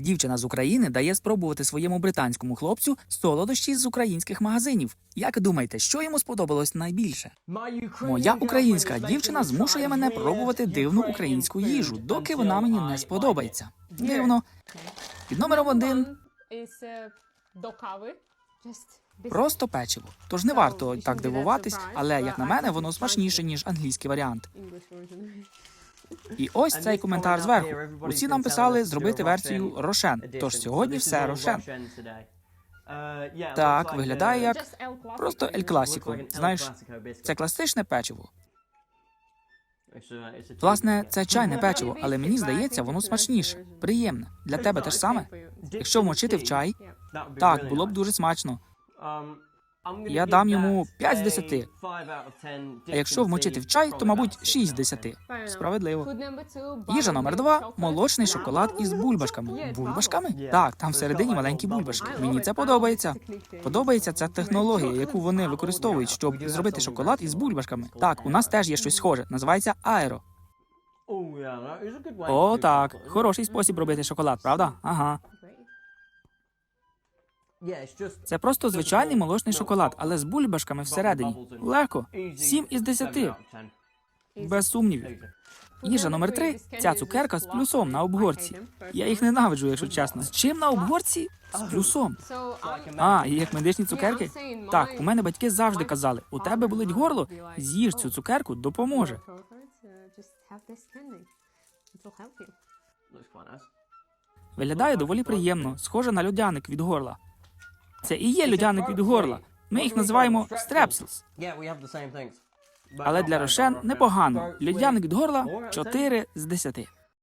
Дівчина з України дає спробувати своєму британському хлопцю солодощі з українських магазинів. Як думаєте, що йому сподобалось найбільше? Моя українська дівчина змушує мене пробувати дивну українську їжу, доки вона мені не сподобається. Дивно. Під номером один до кави. просто печиво. Тож не варто так дивуватись, але як на мене, воно смачніше ніж англійський варіант. І ось цей коментар зверху. Усі нам писали зробити версію Рошен. Тож сьогодні все Рошен. Так, виглядає як просто Ель Класіко. Знаєш, це класичне печиво. Власне, це чайне печиво, але мені здається, воно смачніше, приємне. Для тебе те ж саме. Якщо вмочити в чай, так було б дуже смачно. Я дам йому 5 з 10. А якщо вмочити в чай, то мабуть 6 з 10. Справедливо. Їжа номер buttermilk два молочний шоколад із бульбашками. Бульбашками? Так, там всередині маленькі бульбашки. Мені це подобається. Подобається ця технологія, яку вони використовують, щоб зробити шоколад із бульбашками. Так, у нас теж є щось схоже. Називається аеро. О, так, хороший спосіб робити шоколад, правда? Ага. Це просто звичайний молочний шоколад, але з бульбашками всередині. Легко. 7 із 10. Без сумнівів. Їжа номер три ця цукерка з плюсом на обгорці. Я їх ненавиджу, якщо чесно. З чим на обгорці? З плюсом. А, як медичні цукерки? Так, у мене батьки завжди казали: у тебе болить горло, з'їж цю цукерку, допоможе. Виглядає доволі приємно, схоже на льодяник від горла. Це і є людяник від горла. Ми їх називаємо стрепсілс. Але для рошен непогано. Людяник від горла 4 з 10.